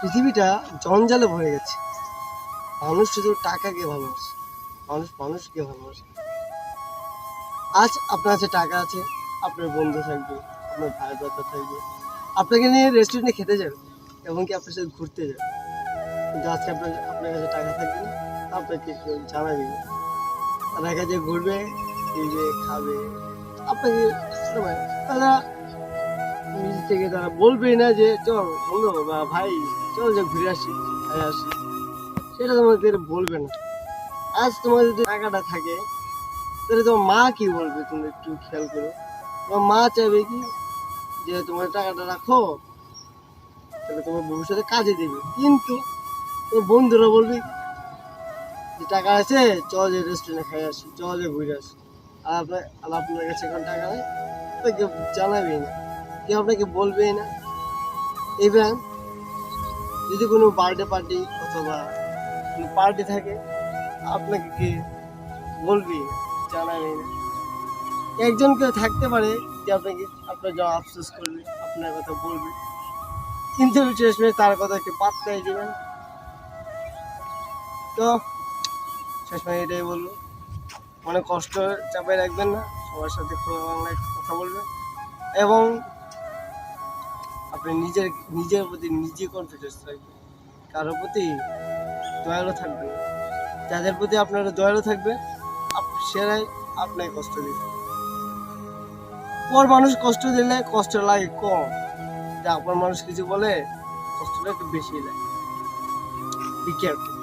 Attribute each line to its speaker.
Speaker 1: পৃথিবীটা জঞ্জালে ভরে গেছে। মানুষ শুধু টাকাকে ভালোবাসে। মানুষ মানুষকে ভালোবাসে। আজ আপনার কাছে টাকা আছে, আপনার বন্ধু থাকবে, আপনার ভাই ব্রাদার থাকবে। আপনাকে নিয়ে রেস্টুরেন্টে খেতে যাবে, এমনকি আপনার সাথে ঘুরতে যাবে। কিন্তু আজকে আপনার আপনার কাছে টাকা থাকবে না, আপনাকে জানাবে না। তারা কাছে ঘুরবে খাবে, আপনাকে তারা থেকে তারা বলবেই না যে, চল বন্ধু, বা ভাই, চল যে ঘুরে আসি খাই আসি। সেটা তোমাদের বলবে না। আজ তোমার যদি টাকাটা থাকে, তাহলে তোমার মা কি বলবে? তুমি একটু খেয়াল করো। তোমার মা চাইবে কি? যে তোমার টাকাটা রাখো, তাহলে তোমার ভবিষ্যতে কাজে দেবে। কিন্তু তোমার বন্ধুরা বলবে, যে টাকা আছে, চল যে রেস্টুরেন্টে খাই আসি, চল যে ঘুরে আসি। আর আপনার আপনার কাছে এখন টাকা নেই তো কেউ জানাবেই না। কেউ আপনাকে বলবেই না। ইভেন যদি কোনো বার্থডে পার্টি অথবা কোনো পার্টি থাকে, আপনাকে কে বলবেই না জানাবেই না। একজন কেউ থাকতে পারে, যে আপনাকে, আপনার যা আফসোস করবে, আপনার কথা বলবে। কিন্তু শেষমেশ তার কথা কি পাত্তাই দেবেন তো, শেষমেশ এটাই বলব। অনেক কষ্ট চাপে রাখবেন না, সবার সাথে খোলা বাংলায় কথা বলবেন। এবং আপনি নিজের নিজের প্রতি নিজে কনফিডেন্স থাকবে। কারোর প্রতি দয়ালু থাকবে যাদের প্রতি আপনারা দয়ালু থাকবে সেরাই আপনাকে কষ্ট দিবে। পর মানুষ কষ্ট দিলে কষ্ট লাগে কম। যা আপনার মানুষ কিছু বলে, কষ্টটা একটু বেশি লাগে। Be careful